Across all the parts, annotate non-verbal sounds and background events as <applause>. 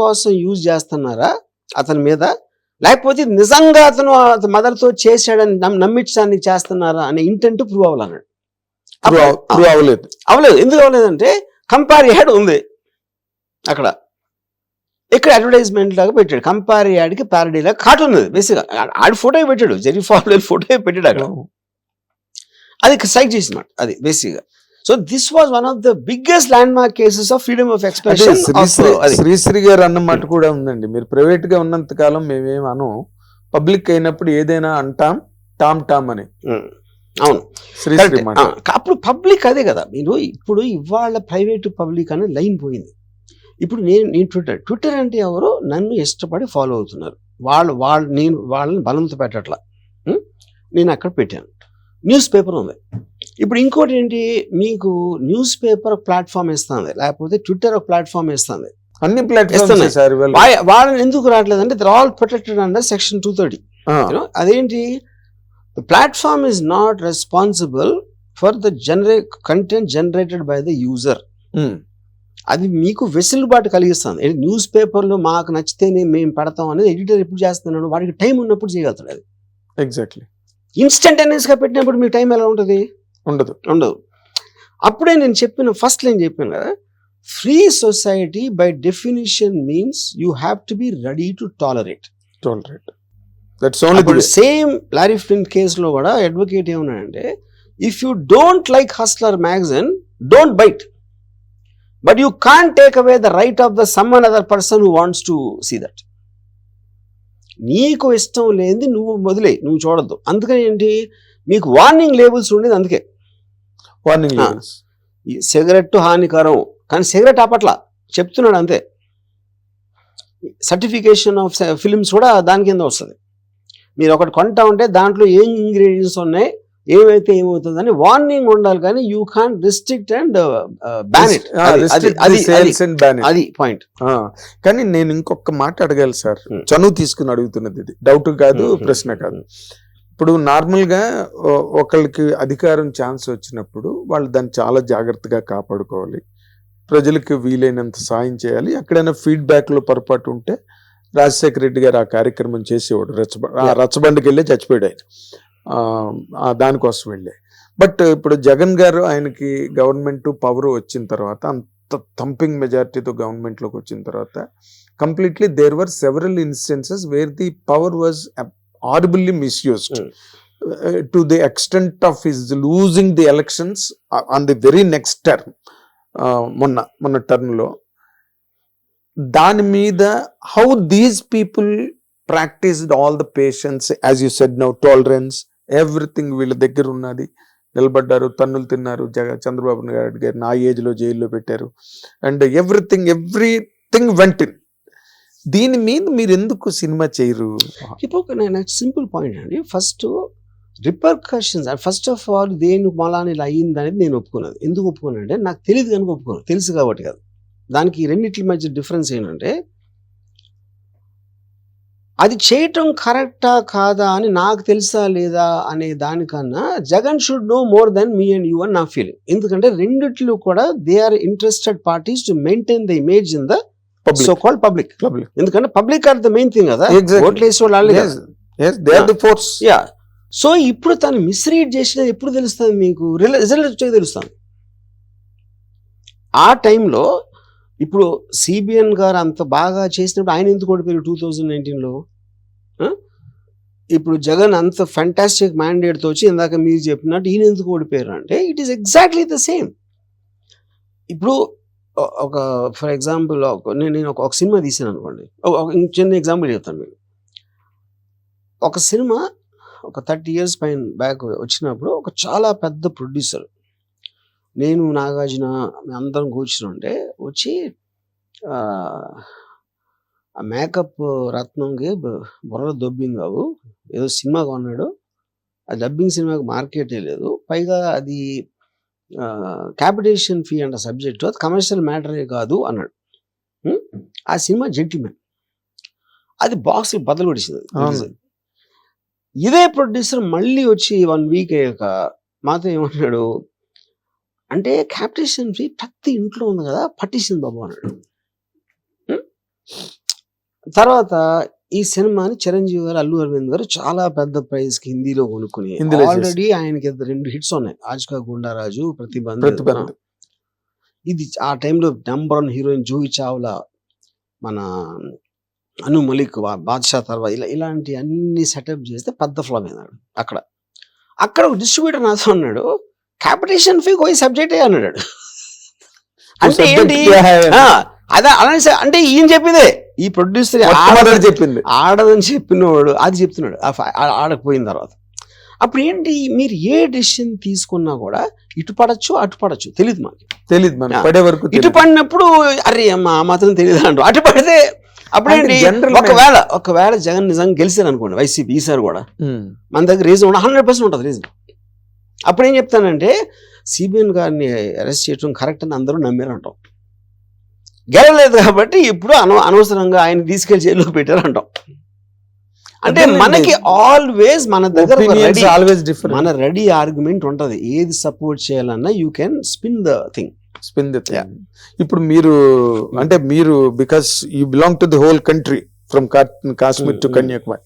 కోసం యూజ్ చేస్తున్నారా అతని మీద? లేకపోతే నిజంగా అతను మదర్తో చేశాడని నమ్- నమ్మించడానికి చేస్తున్నారా అనే ఇంటెంట్ ప్రూవ్ అవ్వాలన్నాడు. అవ్వలేదు. అవ్వలేదు. ఎందుకు అవ్వలేదంటే కంపేర్ యాడ్ ఉంది అక్కడ. ఇక్కడ అడ్వర్టైజ్మెంట్ లాగా పెట్టాడు. కంపేర్ యాడ్కి ప్యారడీ లాగా కాటు ఉన్నది. బేసిక్గా ఆడి ఫోటో పెట్టాడు. జెరీ ఫార్లర్ ఫోటో పెట్టాడు అక్కడ. అది సైట్ చేసిన అది బేసిక్గా so this was one of the biggest landmark cases of freedom of expression Sri Sri Sri Sri గారు అన్న మాట కూడా ఉందండి. మీరు ప్రైవేట్గా ఉన్నంత కాలం మేమేం అను పబ్లిక్ అయినప్పుడు ఏదైనా అంటాం టామ్ టామ్ అని. అవును. శ్రీశ్రీ అప్పుడు పబ్లిక్ అదే కదా. మీరు ఇప్పుడు ఇవాళ ప్రైవేట్ పబ్లిక్ అనే లైన్ పోయింది. ఇప్పుడు నేను నేను ట్విట్టర్ ట్విట్టర్ అంటే ఎవరు? నన్ను ఇష్టపడి ఫాలో అవుతున్నారు. వాళ్ళు వాళ్ళు నేను వాళ్ళని బలంతో పెట్టట్లా? నేను అక్కడ పెట్టాను. న్యూస్ పేపర్ ఉంది. ఇప్పుడు ఇంకోటి ఏంటి? మీకు న్యూస్ పేపర్ ప్లాట్ఫామ్ ఇస్తుంది లేకపోతే ట్విట్టర్ ఒక ప్లాట్ఫామ్ ఇస్తుంది అన్ని వా- వాళ్ళని ఎందుకు రావట్లేదు అంటే they're all protected under section two thirty అదేంటి? The platform is not responsible for the జనరే content generated by the user అది మీకు వెసులుబాటు కలిగిస్తుంది. న్యూస్ పేపర్లో మాకు నచ్చితేనే మేము పెడతాం అనేది ఎడిటర్ ఎప్పుడు చేస్తున్నాడు వాడికి టైం ఉన్నప్పుడు చేయగలుగుతాడు అది. ఎగ్జాక్ట్లీ ఇన్స్టంటేనియస్గా పెట్టినప్పుడు మీ టైం ఎలా ఉంటుంది? ఉండదు. ఉండదు. అప్పుడే నేను చెప్పిన ఫస్ట్ లైన్ చెప్పాను కదా free society by definition means you have to be ready to tolerate right that's only same Larry Flynt కేసులో కూడా అడ్వకేట్ ఏమన్నాడంటే if you don't like Hustler magazine don't buy it but you can't take away the right of the some an other person who wants to see that నీకు ఇష్టం లేనిది నువ్వు వదిలే నువ్వు చూడొద్దు. అందుకని ఏంటి? మీకు వార్నింగ్ లేబుల్స్ ఉండేది అందుకే. వార్నింగ్ సిగరెట్ హానికరం. కానీ సిగరెట్ ఆపట్ల. చెప్తున్నాడు అంతే. సర్టిఫికేషన్ ఆఫ్ ఫిలిమ్స్ కూడా దాని కింద వస్తుంది. మీరు ఒకటి కొంటా ఉంటే దాంట్లో ఏం ఇంగ్రీడియంట్స్ ఉన్నాయి? ఏమైతే ఏమవుతుందని వార్నింగ్ ఉండాలి కానీ you can't restrict and ban it అది పాయింట్ కానీ నేను ఇంకొక మాట అడగాలి సార్. Hmm. చనువు తీసుకుని అడుగుతున్నది ఇది. డౌట్ కాదు Hmm. ప్రశ్న కాదు. ఇప్పుడు నార్మల్గా ఓ- ఒకళ్ళకి అధికారం ఛాన్స్ వచ్చినప్పుడు వాళ్ళు దాన్ని చాలా జాగ్రత్తగా కాపాడుకోవాలి. ప్రజలకు వీలైనంత సాయం చేయాలి. ఎక్కడైనా ఫీడ్బ్యాక్లో పొరపాటు ఉంటే రాజశేఖర రెడ్డి గారు ఆ కార్యక్రమం చేసేవాడు. రచ్చబ. రచ్చబండకి వెళ్ళి చచ్చిపోయాడు ఆయన. దానికోసం వెళ్ళే బట్ ఇప్పుడు జగన్ గారు ఆయనకి గవర్నమెంట్ పవర్ వచ్చిన తర్వాత అంత థంపింగ్ మెజారిటీతో గవర్నమెంట్లోకి వచ్చిన తర్వాత completely there were several instances where the power was horribly misused. Mm. To the extent of his losing the elections on the very next term మొన్న మొన్న టర్మ్లో దాని మీద how these people practised all the patience as you said now tolerance everything వీళ్ళ దగ్గర ఉన్నది. నిలబడ్డారు తన్నులు తిన్నారు. జగ చంద్రబాబు నాయుడు గారిని ఆ ఏజ్లో జైల్లో పెట్టారు. అండ్ ఎవ్రీథింగ్ ఎవ్రీథింగ్ వెంట దీని మీద మీరు ఎందుకు సినిమా చేయరు? ఇప్పుడు నేను సింపుల్ పాయింట్ అండి. First repercussions first of all దేని మలాని ఇలా అయ్యింది అనేది నేను ఒప్పుకున్నది ఎందుకు ఒప్పుకున్నాను అంటే నాకు తెలియదు కనుక ఒప్పుకోను. తెలుసు కాబట్టి కాదు. దానికి రెండింటి మధ్య డిఫరెన్స్ ఏంటంటే అది చేయటం కరెక్టా కాదా అని నాకు తెలుసా లేదా అనే దానికన్నా Jagan should no more than me and you అని నా ఫీలింగ్ ఎందుకంటే రెండిట్లు కూడా they are interested parties to maintain the image in the so called public public ఎందుకంటే public are the main thing కదా. ఓట్లు వేసే వాళ్ళు ఫోర్స్ యా సో ఇప్పుడు తను మిస్రీడ్ చేసినది ఎప్పుడు తెలుస్తుంది మీకు? రిజల్ట్ వచ్చే తెలుస్తుంది. ఆ టైంలో ఇప్పుడు సిబిఎన్ గారు అంత బాగా చేసినప్పుడు ఆయన ఎందుకు ఓడిపోయారు టూ థౌజండ్ నైన్టీన్లో ఇప్పుడు జగన్ అంత ఫ్యాంటాస్టిక్ మ్యాండేట్తో వచ్చి ఇందాక మీరు చెప్పినట్టు ఈయన ఎందుకు ఓడిపోయారు అంటే it is exactly the same ఇప్పుడు ఒక ఫర్ ఎగ్జాంపుల్ నేను నేను ఒక సినిమా తీసాను అనుకోండి. చిన్న ఎగ్జాంపుల్ చెప్తాను మీకు. ఒక సినిమా ఒక థర్టీ ఇయర్స్ పైన బ్యాక్ వచ్చినప్పుడు ఒక చాలా పెద్ద ప్రొడ్యూసర్ నేను నాగార్జున అందరం కూర్చుని ఉంటే వచ్చి ఆ, మేకప్ రత్నంకి బుర్ర దొబ్బింది బాబు. ఏదో సినిమా కొన్నాడు. ఆ డబ్బింగ్ సినిమాకి మార్కెటే లేదు. పైగా అది క్యాపిటేషన్ ఫీ అంట సబ్జెక్టు. అది కమర్షియల్ మ్యాటరే కాదు అన్నాడు? ఆ సినిమా జెంటిల్మెన్. అది బాక్స్ బదులు పడిచింది. ఇదే ప్రొడ్యూసర్ మళ్ళీ వచ్చి వన్ వీక్ అయ్యాక మాతో ఏమన్నాడు? అంటే క్యాపిటేషన్ ఫీ ప్రతి ఇంట్లో ఉంది కదా పట్టించింది బాబు అన్నాడు? తర్వాత ఈ సినిమాని చిరంజీవి గారు అల్లు అరవింద్ గారు చాలా పెద్ద ప్రైజ్కి హిందీలో కొనుక్కుని హిందీలో. ఆల్రెడీ ఆయనకి రెండు హిట్స్ ఉన్నాయి. ఆజ్కా గుండారాజు ప్రతిబంధ ఇది ఆ టైంలో number one heroine Juhi Chawla మన అను మలిక్ బాద్షా తర్వాత ఇలా ఇలాంటి అన్ని సెటప్ చేస్తే పెద్ద ఫ్లాప్ అయినాడు అక్కడ. అక్కడ ఒక డిస్ట్రిబ్యూటర్ నాతో అన్నాడు కాంపిటీషన్ ఫీ కోయి సబ్జెక్టే అన్నాడు. అంటే ఏంటి? అదే అలానే అంటే ఈయన చెప్పిందే. ఈ ప్రొడ్యూసర్ మొట్టమొదటి చెప్పింది. ఆడదని చెప్పినవాడు అది చెప్తున్నాడు. ఆడకపోయిన తర్వాత. అప్పుడు ఏంటి మీరు ఏ డెసిషన్ తీసుకున్నా కూడా ఇటు పడచ్చు అటు పడచ్చు. తెలియదు మనకి తెలియదు మనకి ఆ. పడే వరకు ఇటు. పడినప్పుడు అరే అమ్మా మాత్రం తెలియదు అంటారు. అటు పడితే అప్పుడేంటి ఒకవేళ ఒకవేళ జగన్ నిజంగా గెలిచారు అనుకోండి వైసీపీ ఈసారి కూడా. మన దగ్గర రీజన్ ఉండ హండ్రెడ్ పర్సెంట్ ఉంటుంది రీజన్ అప్పుడు ఏం చెప్తానంటే సిబిఎన్ గారిని అరెస్ట్ చేయడం కరెక్ట్ అని అందరూ నమ్మారు అంటాం గెలలేదు కాబట్టి ఇప్పుడు అన అనవసరంగా ఆయన తీసుకెళ్ళి జైల్లో పెట్టారు అంటాం అంటే. మనకి ఆల్వేస్ మన దగ్గర different. మన రెడీ ఆర్గ్యుమెంట్ ఉంటది ఏది సపోర్ట్ చేయాలన్నా you can spin the thing the thing. Yeah. ఇప్పుడు మీరు అంటే మీరు because you belong to the whole country from Kashmir to. Kanyakumari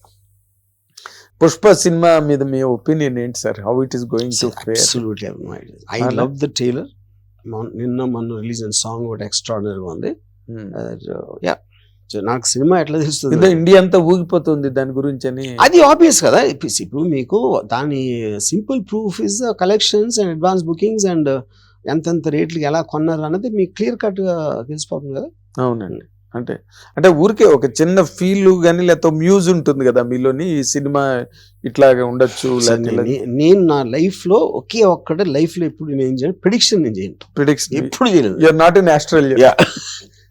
Pushpa cinema మీద మీ ఒపీనియన్ ఏంటి sir how it is going to fare I? Love the trailer నిన్న మొన్న release అయిన సాంగ్ ఒకటి ఎక్స్ట్రాడినరీగా ఉంది. యా. నాకు సినిమా ఎట్లా తెలుస్తుంది? ఇండియా అంతా ఊగిపోతుంది దాని గురించి అని అది ఆబ్వియస్ కదా. ఇప్పుడు మీకు దాని simple proof is collections and advance bookings and ఎంతెంత రేట్లకి ఎలా కొన్నారు అన్నది మీకు క్లియర్ కట్గా తెలిసిపోతుంది కదా? అవునండి. అంటే అంటే ఊరికే ఒక చిన్న ఫీల్ కానీ లేకపోతే మ్యూజ్ ఉంటుంది కదా మీలోని ఈ సినిమా ఇట్లాగా ఉండొచ్చు నేను నా లైఫ్లో ఒకే ఒక్కటే లైఫ్లో ఎప్పుడు నేను చేయను ప్రిడిక్షన్ నేను చేయను. ప్రిడిక్షన్ ఎప్పుడు చేయలేదు యూఆర్ నాట్ ఇన్ ఆస్ట్రేలియా.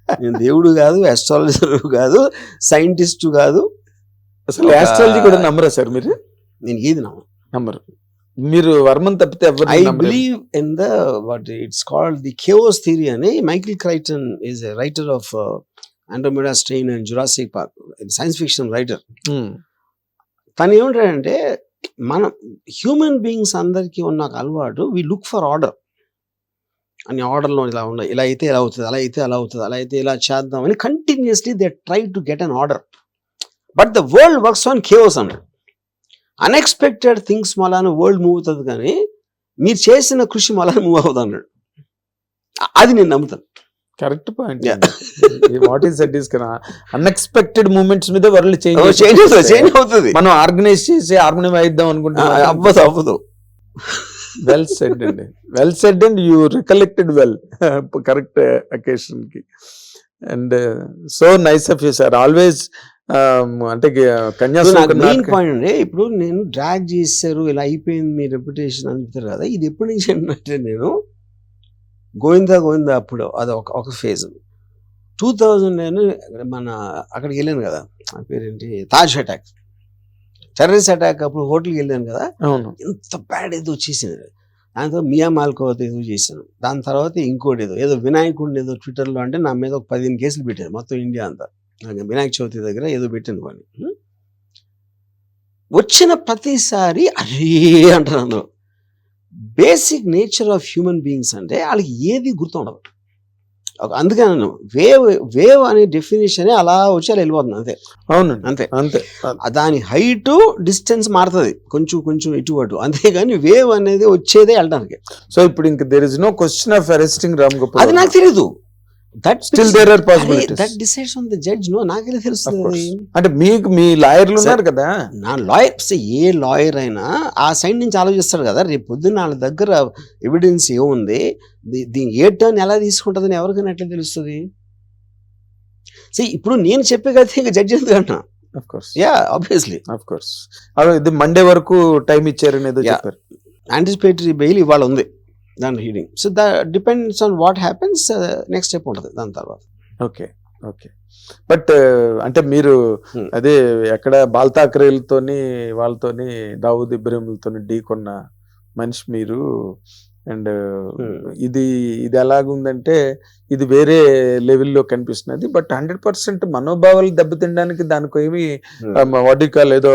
నేను దేవుడు కాదు అస్ట్రాలజర్ కాదు సైంటిస్ట్ కాదు. అసలు ఆస్ట్రాలజీ కూడా నమ్మరా సార్ మీరు? నేను ఏది నమ్మను. నమ్మరు. మీరు వర్మన్ తప్పితే ఎవరు I believe in the what it's called the chaos theory అని Michael Crichton is a writer of Andromeda Strain and Jurassic Park science fiction writer తను ఏమంటాడంటే మనం హ్యూమన్ బీయింగ్స్ అందరికీ ఉన్న ఒక అలవాటు వి లుక్ ఫర్ ఆర్డర్ అని ఆర్డర్లో ఇలా ఉన్నాయి ఇలా అయితే ఇలా అవుతుంది అలా అయితే అలా అవుతుంది అలా అయితే ఇలా చేద్దాం అని continuously they try to get an order but the world works on chaos అన్నాడు. అన్ఎక్స్పెక్టెడ్ థింగ్స్ మలాన వరల్డ్ మూవ్ అవుతుంది కానీ మీరు చేసిన కృషి మళ్ళా మూవ్ అవుతుంది అన్నాడు. అది నేను నమ్ముతాను. Correct point. What is that is కదా అన్ఎక్స్పెక్టెడ్ మూమెంట్స్ మీద వరల్డ్ చేంజ్ అవుతుంది. చేంజ్ అవుతుంది. మనం ఆర్గనైజ్ చేసి హార్మోనియం అయిద్దాం ఆ, అనుకుంటున్నాం. అవ్వదు అవ్వదు. వెల్ సెడ్ అండి. Well said and you recollected well correct అకేషన్కి. And so nice of you sir always అంటే మెయిన్ నాటకం- పాయింట్ ఇప్పుడు నేను డ్రాగ్ చేశారు ఇలా అయిపోయింది మీ రెప్యుటేషన్ అనుకుంటారు కదా ఇది ఎప్పటి నుంచి అంటే నేను గోవిందా గోవిందా అప్పుడు అది ఒక ఒక ఫేజ్ టూ థౌజండ్ నేను మన అక్కడికి వెళ్ళాను కదా. ఆ పేరేంటి? తాజ్ అటాక్ టెర్రరిస్ట్ అటాక్ అప్పుడు హోటల్కి వెళ్ళాను కదా. అవును. ఎంత బ్యాడ్ ఏదో వచ్చేసింది దాని తర్వాత మియా మాల్కోవత్ ఏదో చేశాను. దాని తర్వాత ఇంకోటి ఏదో ఏదో వినాయకుడిని ఏదో ట్విట్టర్లో అంటే నా మీద ఒక పదిహేను కేసులు పెట్టారు మొత్తం ఇండియా అంతా. వినాయక చవితి దగ్గర ఏదో పెట్టాను హ్మ్? వచ్చిన ప్రతిసారి అరే అంటారు అందరూ basic nature of human beings అంటే వాళ్ళకి ఏది గుర్తుండదు. ఒక- అందుకే నేను వేవ్ వేవ్ అనే డెఫినేషన్ అలా వచ్చి అలా వెళ్ళిపోతుంది అంతే. అవునండి. అంతే. అంతే. దాని హైట్ డిస్టెన్స్ మారుతుంది. కొంచెం కొంచెం ఇటు అటు. అంతేగాని వేవ్ అనేది వచ్చేదే వెళ్ళడానికి సో ఇప్పుడు ఇంక there is no question of arresting Ram అది గోపాల్ నాకు తెలీదు. That still there are possibilities that decides on the judge no నాకెలా తెలుస్తుంది? అంటే మీకు మీ లాయర్లు ఉన్నారు కదా? నా లాయర్ ఏ లాయర్ అయినా ఆ సైడ్ నుంచి ఆలోచిస్తాడు కదా రేపు పొద్దున్న వాళ్ళ దగ్గర ఎవిడెన్స్ ఏముంది? దీని ఏ టర్న్ ఎలా తీసుకుంటుందని ఎవరికైనా ఎట్లా తెలుస్తుంది? See, ఇప్పుడు నేను చెప్పే కదా ఇంకా judge course ya obviously of course ఇది మండే వరకు టైం ఇచ్చారని ఏదో Yeah. చెప్పారు. యాంటిసిపేటరీ బెయిల్ ఇవాళ ఉంది. దాని hearing so the depends on what happens next step ఉంటుంది దాని తర్వాత. ఓకే ఓకే బట్ అంటే మీరు Hmm. అదే ఎక్కడ బాల్తాకరేలతోని వాళ్ళతోని దావుద్ ఇబ్రహీంలతోని ఢీకొన్న మనిషి మీరు అండ్. ఇది ఇది ఎలాగుందంటే ఇది వేరే లెవెల్లో కనిపిస్తున్నది. బట్ హండ్రెడ్ పర్సెంట్ మనోభావాలు దెబ్బతినడానికి దానికి ఏమి వాటికాల్ ఏదో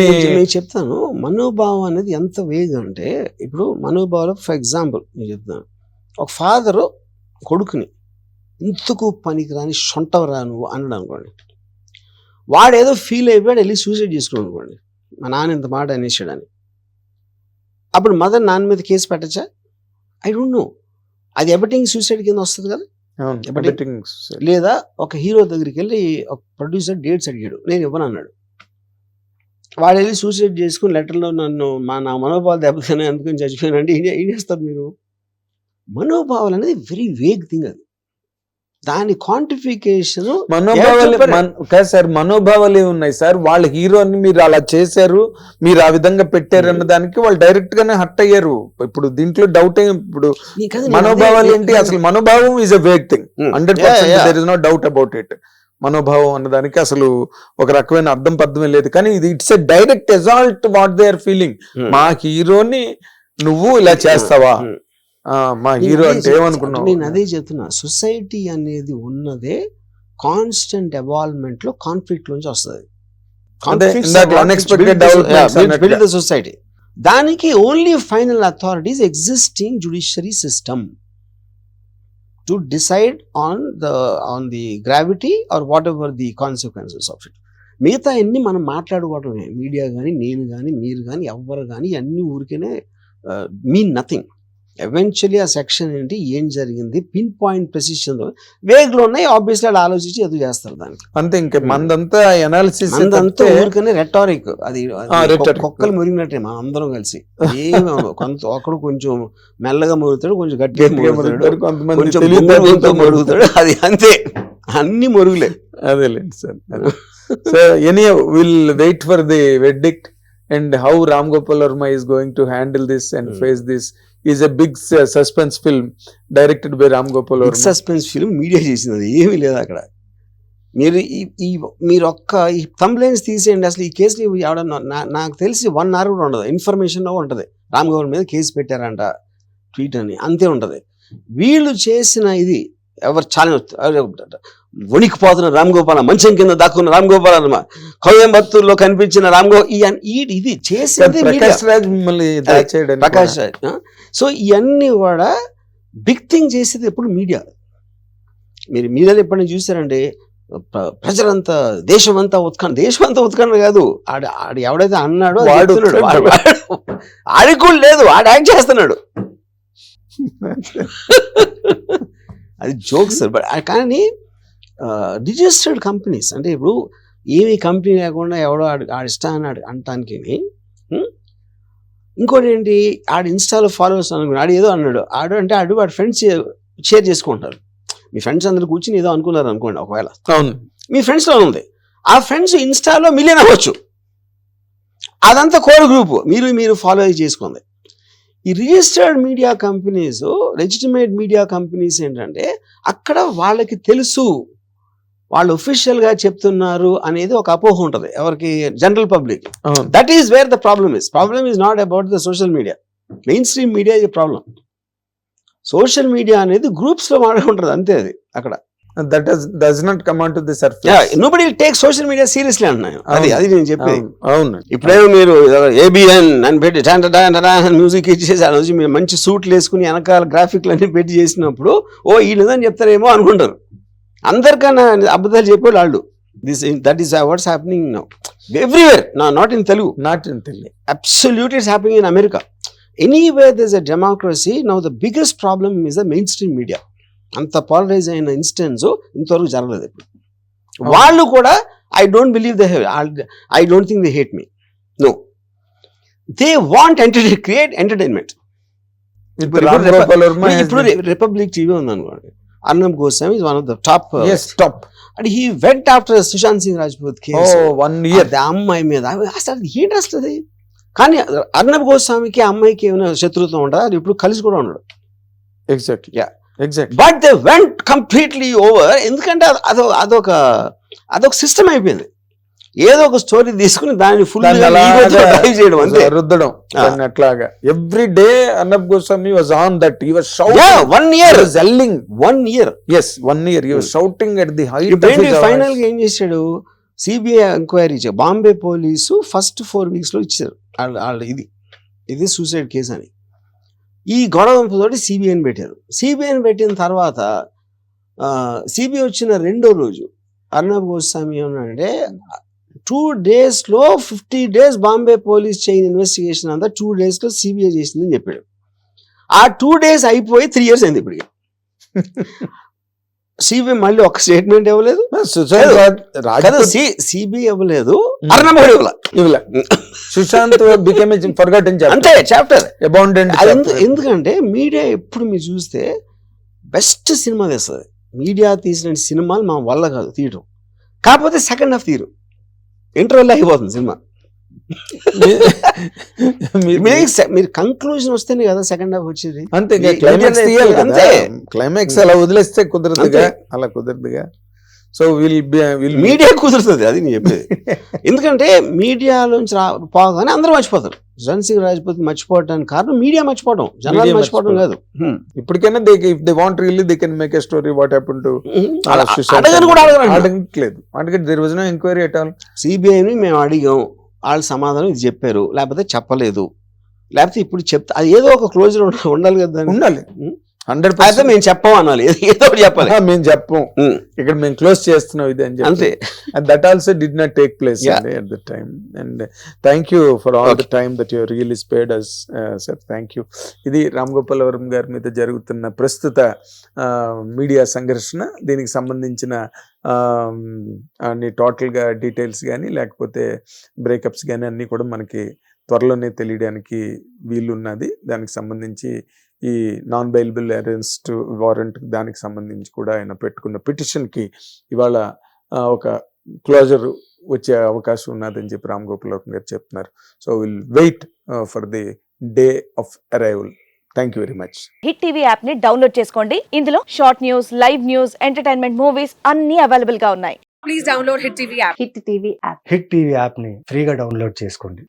నేను చెప్తాను. మనోభావం అనేది ఎంత వేగ్ అంటే ఇప్పుడు మనోభావం ఫర్ ఎగ్జాంపుల్ నేను చెప్తాను. ఒక ఫాదరు కొడుకుని ఇంతకు పనికిరాని సొంటవరా నువ్వు అన్నాడు అనుకోండి. వాడు ఏదో ఫీల్ అయిపోయాడు వెళ్ళి సూసైడ్ చేసుకున్నాడు అనుకోండి. మా నాన్న ఇంత మాట అనేసాడని. అప్పుడు మదర్ నాన్న మీద కేసు పెట్టచ్చా? I don't know. అది ఎబటింగ్ సూసైడ్ కింద వస్తుంది కదా. లేదా ఒక హీరో దగ్గరికి వెళ్ళి ఒక ప్రొడ్యూసర్ డేట్స్ అడిగాడు నేను ఇవ్వను అన్నాడు. వాడు వెళ్ళి సూసైడ్ చేసుకుని లెటర్లో నన్ను మా నా మనోభావాలు దెబ్బతిన్నాయి అందుకని చచ్చిపోయానంటే ఏం చే- ఏం చేస్తారు మీరు? మనోభావాలు అనేది వెరీ వేగ్ థింగ్ అది. దాని క్వాంటిఫికేషన్ మనోభావాలు కాదు సార్ మనోభావాలు ఉన్నాయి సార్. వాళ్ళ హీరోని మీరు అలా చేశారు మీరు ఆ విధంగా పెట్టారు అన్న దానికి వాళ్ళు డైరెక్ట్ గానే హట్ అయ్యారు. ఇప్పుడు దీంట్లో డౌట్ ఇప్పుడు మనోభావాలు ఏంటి? అసలు మనోభావం is a thing hundred percent there is no doubt about it మనోభావం అన్నదానికి అసలు ఒక రకమైన అర్థం పద్ధమే లేదు. కానీ ఇది it's a direct assault what they are feeling మా హీరోని నువ్వు ఇలా చేస్తావా? ఆ, మా హీరో అంటే ఏమనుకున్నావు? నేను అదే చెప్తున్నా. సొసైటీ అనేది ఉన్నదే కాన్స్టెంట్ ఎవాల్వ్మెంట్లో కాన్ఫ్లిక్ట్ నుంచి వస్తుంది. సొసైటీ దానికి only final authorities existing judiciary system to decide on the on the gravity or whatever the consequences of it మిగతా అన్ని మనం మాట్లాడుకోవడమే మీడియా కానీ నేను కానీ మీరు కానీ ఎవ్వరు కానీ అన్ని ఊరికేనే మీన్ నథింగ్ ఎవెన్చువలీ ఆ సెక్షన్ ఏంటి? ఏం జరిగింది? పిన్ పాయింట్ ప్రెసిషన్ వేగ్లో ఉన్నాయి. ఆబ్వియస్లీ వాళ్ళు ఆలోచించి ఎదురు చేస్తారు దానికి. అంతే ఇంకా మందంతా ఎనాలిసిస్ అంతా ఊరికనే రెటారిక్ అది అది కుక్కలు మురిగినట్టే మనం అందరం కలిసి. ఏమి. కొంత ఒకడు కొంచెం మెల్లగా మురుగుతాడు కొంచెం గట్టిగా మురుగుతాడు కొంచెం అది అంతే. అన్ని మురుగులే. అదేలేండి sir. So any will wait for the verdict and how Ram Gopal Varma is going to handle this and Hmm. Face this is a big suspense film directed by Ram Gopal suspense film media చేసింది ఏమీ లేదు అక్కడ. మీరు ఈ మీరు ఒక్క ఈ complaints తీసేయండి అసలు ఈ కేసులు ఎవడన్నా నాకు తెలిసి వన్ అవర్ కూడా ఉండదు ఇన్ఫర్మేషన్ ఉంటుంది. రామ్ గోపాల్ మీద కేసు పెట్టారంట ట్వీట్ అని అంతే ఉంటుంది. వీళ్ళు చేసిన ఇది ఎవరు చాలా వణికిపోతున్న రామ్ గోపాల మంచం కింద దాక్కున్న రామ్ గోపాల్ అన్నమా కోయంబత్తూరులో కనిపించిన రామ్ గో ఇది చేసింది. ప్రకాష్ రాజ్? సో ఇవన్నీ కూడా బిగ్ థింగ్ చేసేది ఎప్పుడు మీడియా. మీరు మీడియాలో ఎప్పుడైనా చూసారంటే ప్ర- ప్రజలంతా దేశం అంతా ఉత్కంఠ దేశం అంతా ఉత్కంఠ కాదు. ఆడ ఆడు ఎవడైతే అన్నాడో వాడు ఆడికి కూడా లేదు ఆడు యాక్ట్ చేస్తున్నాడు. <laughs> అది జోక్స్ బట్ కానీ రిజిస్టర్డ్ కంపెనీస్ అంటే ఇప్పుడు ఏమి కంపెనీ లేకుండా ఎవడో ఆడు ఆడి ఇష్టాన్ని ఆడు అంటానికి ఇంకోటి ఏంటి? ఆడు ఇన్స్టాలో ఫాలోవర్స్ అనుకున్నాడు. ఆడు ఏదో అన్నాడు. ఆడు అంటే ఆడు వాడి ఫ్రెండ్స్ షేర్ చేసుకుంటారు. మీ ఫ్రెండ్స్ అందరు కూర్చుని ఏదో అనుకున్నారు అనుకోండి ఒకవేళ. అవును. మీ ఫ్రెండ్స్లో ఉంది. ఆ ఫ్రెండ్స్ ఇన్స్టాలో మిలియన్ అవ్వచ్చు. అదంతా కోర్ గ్రూప్ మీరు మీరు ఫాలో చేసుకుంది ఈ registered media companies legitimate media companies ఏంటంటే అక్కడ వాళ్ళకి తెలుసు. వాళ్ళు గా చెప్తున్నారు అనేది ఒక అపోహ ఉంటుంది ఎవరికి general public that is where the problem is problem is not about the social media mainstream media ఇది ప్రాబ్లం సోషల్ మీడియా అనేది గ్రూప్స్లో మాట్లాడుకుంటుంది అంతే అది అక్కడ. That does not come to the surface nobody take social media seriously అంటున్నాను అది అది నేను చెప్పేది. అవును. ఇప్పుడేమో మీరు ఏబిఎన్ అని పెట్టి మ్యూజిక్ ఇచ్చేసి ఆ రోజు మీరు మంచి సూట్లు వేసుకుని వెనకాల గ్రాఫిక్లు అన్ని పెట్టి చేసినప్పుడు ఓ వీళ్ళదని చెప్తారేమో అనుకుంటారు. అందరికన్నా అబద్ధాలు చెప్పేవాళ్ళు వాళ్ళు this that is what's happening now everywhere నా not in Telugu not in తెలియ absolutely it's happening in America. Anywhere there's a democracy, now the biggest problem is the mainstream media. అంత పాలరైజ్ అయిన ఇన్స్టెన్స్ ఇంతవరకు జరగలేదు ఇప్పుడు. వాళ్ళు కూడా I don't believe they I don't think they hate me no they want entertain create entertainment ఇప్పుడు Republic TV Arnab Goswami is one of the top stop and he went after Sushant Singh Rajput oh case one year అది ఆ అమ్మాయి మీద. అసలు ఏంటి అది కానీ అర్ణబ్ గోస్వామికి అమ్మాయికి ఏమైనా శత్రుత్వం ఉండదు అది ఇప్పుడు కలిసి కూడా ఉండడు. Exactly Yeah. Exactly but they went completely over ఎందుకంటే అదో అదొక అదొక సిస్టమ్ అయిపోయింది. ఏదో ఒక స్టోరీ తీసుకుని దాన్ని ఫుల్ డ్రైవ్ చేయడం అంతే. రుద్దడం అట్లాగా. Every day Arnab Goswami was on that he was one year yelling one year yes one year was shouting at the height ఫైనల్గా ఏం చేశాడు? CBI enquiry Bombay police first four వీక్స్లో ఇచ్చారు. వాళ్ళ ఇది. ఇది సూసైడ్ కేసు అని. ఈ గొడవ తోటి సిబిఐని పెట్టారు. సిబిఐని పెట్టిన తర్వాత సిబిఐ వచ్చిన రెండో రోజు అర్ణబ్ గోస్వామి ఏమన్నాడంటే టూ డేస్లో fifty days Bombay police chain investigation అంతా టూ డేస్లో సిబిఐ చేసిందని చెప్పాడు. ఆ టూ డేస్ అయిపోయి త్రీ ఇయర్స్ అయింది ఇప్పటికి. <laughs> సిబిఐ మళ్ళీ ఒక స్టేట్మెంట్ ఇవ్వలేదు. సిబిఐ ఇవ్వలేదు. ఇవ్వలే. సుశాంత్ బికెమ్ అంతే చాప్టర్ అబౌండెంట్ ఎందుకంటే మీడియా ఎప్పుడు మీరు చూస్తే బెస్ట్ సినిమా తెస్తుంది మీడియా తీసిన సినిమాలు మా వల్ల కాదు తీయడం కాకపోతే సెకండ్ హాఫ్ తీరు ఇంటర్వెల్ అయిపోతుంది సినిమా. మీరు కంక్లూజన్ వస్తేనే కదా సెకండ్ హాఫ్ వచ్చేది. అంతే క్లైమాక్స్ తీయాలి అంతే. క్లైమాక్స్ అలా వదిలేస్తే కుదరదుగా. అలా కుదరదుగా. సో విల్ విల్ మీడియా కుదురుతుంది అది నేను చెప్పేది. <laughs> ఎందుకంటే మీడియాలోంచి రా పోగానే అందరూ మర్చిపోతారు. రణ్ సింగ్ రాజ్పూత్ మర్చిపోవడానికి కారణం మీడియా మర్చిపోవడం. జనాలు మర్చిపోవడం కాదు. ఇప్పటికైనా they if they want really they can make a story what happen to అడగని కూడా అడగట్లేదు. అందుకే there was no enquiry at all సిబిఐని మేము అడిగాం. వాళ్ళు సమాధానం ఇది చెప్పారు. లేకపోతే చెప్పలేదు. లేకపోతే ఇప్పుడు చెప్తా అది ఏదో ఒక క్లోజర్ ఉండాలి కదా. ఉండాలి. హండ్రెడ్ అయితే పర్సెంట్ మేము చెప్పం అనాలి. ఏదో- చెప్పాలి. మేము చెప్పం. ఇక్కడ మేము క్లోజ్ చేస్తున్నాం ఇది అని చెప్పి. అంతే. Did not take place Yeah. at the time. And uh, thank you for all the Okay. time that you really spared us uh, sir. Thank you. ఇది రామ్ గోపాల్ వర్మ గారి మీద జరుగుతున్న ప్రస్తుత మీడియా సంఘర్షణ దీనికి సంబంధించిన అన్ని టోటల్గా డీటెయిల్స్ కానీ లేకపోతే బ్రేకప్స్ కానీ అన్నీ కూడా మనకి త్వరలోనే తెలియడానికి వీలున్నది. దానికి సంబంధించి ఈ నాన్ బెయిలబుల్ అరెస్ట్ వారెంట్ దానికి సంబంధించి కూడా ఆయన పెట్టుకున్న పిటిషన్కి ఇవాళ ఒక క్లోజర్ వచ్చే అవకాశం ఉన్నదని చెప్పి రామ్ గోపాల్ వర్మ గారు చెప్తున్నారు. So will wait for the day of arrival thank you very much Hit TV యాప్ని డౌన్లోడ్ చేసుకోండి. ఇందులో short news live news entertainment movies అన్ని అవైలబుల్గా ఉన్నాయి. Please download Hit TV app. Hit TV app. Hit TV యాప్ని ఫ్రీగా download చేసుకోండి.